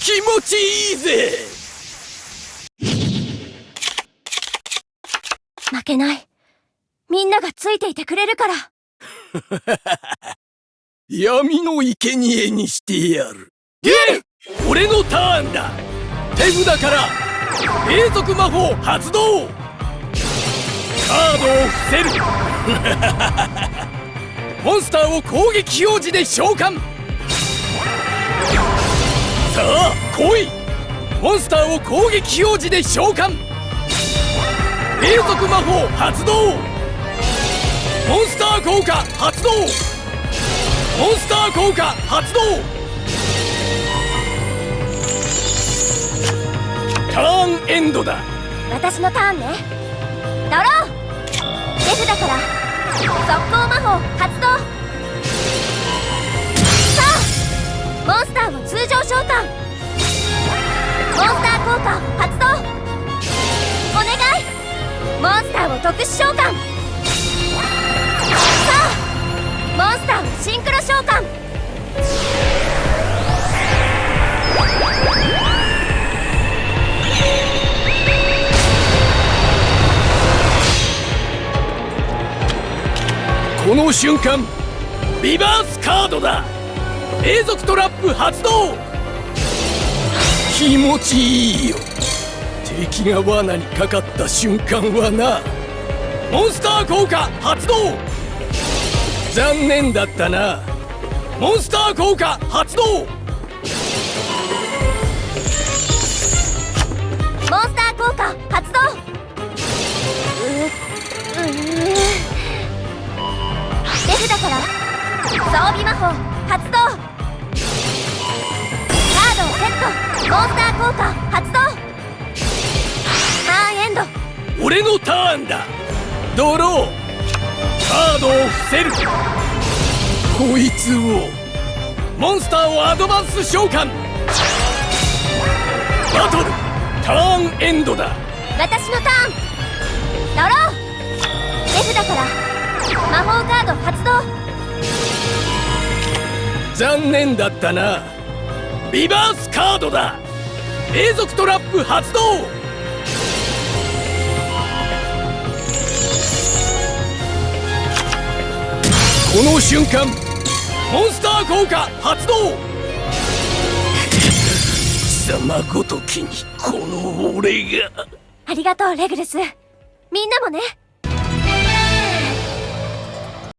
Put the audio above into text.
気持ちいいぜ。負けない。みんながついていてくれるから。闇の生贄にしてやる。ゲル俺のターンだ。手札から永続魔法発動。カードを伏せる。モンスターを攻撃表示で召喚さあ来い。モンスターを攻撃表示で召喚。永続魔法発動。モンスター効果発動。モンスター効果発動。ターンエンドだ。私のターンね。ドロー。手札から。速攻魔法発動。特殊召喚。さあモンスターをシンクロ召喚。この瞬間リバースカードだ。永続トラップ発動。気持ちいいよ。敵が罠にかかった瞬間はな。モンスター効果発動。残念だったな。モンスター効果発動。モンスター効果発動。手札から。装備魔法発動。カードをセット。モンスター効果発動。ターンエンド。俺のターンだドローカードを伏せるこいつをモンスターをアドバンス召喚。バトルターンエンドだ。私のターン。ドロー。手札から。魔法カード発動。残念だったな。リバースカードだ。永続トラップ発動この瞬間モンスター効果発動。貴様ごときにこの俺が。ありがとうレグルス。みんなもね。